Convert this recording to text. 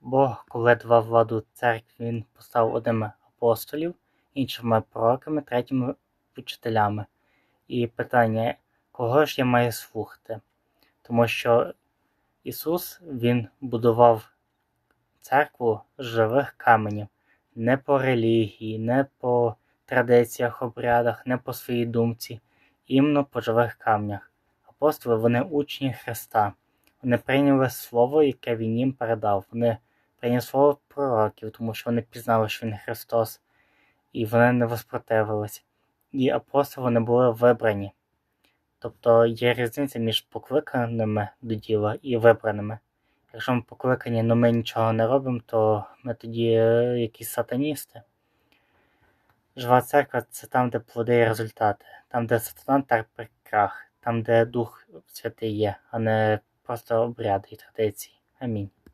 Бог, коли давав владу церкві, він поставив одними апостолів, іншими пророками, третіми вчителями. І питання, кого ж я маю слухати? Тому що Ісус Він будував церкву з живих каменів, не по релігії, не по традиціях, обрядах, не по своїй думці, іменно по живих камнях. Апостоли вони учні Христа. Вони прийняли слово, яке Він їм передав. Вони прийняли слово пророків, тому що вони пізнали, що Він Христос, і вони не воспротивилися. І апостоли вони були вибрані. Тобто є різниця між покликаними до діла і вибраними. Якщо ми покликані, але ми нічого не робимо, то ми тоді е, якісь сатаністи. Жива церква це там, де плоди і результати, там, де сатана терпить крах, там, де Дух Святий є, а не просто обряди і традиції. Амінь.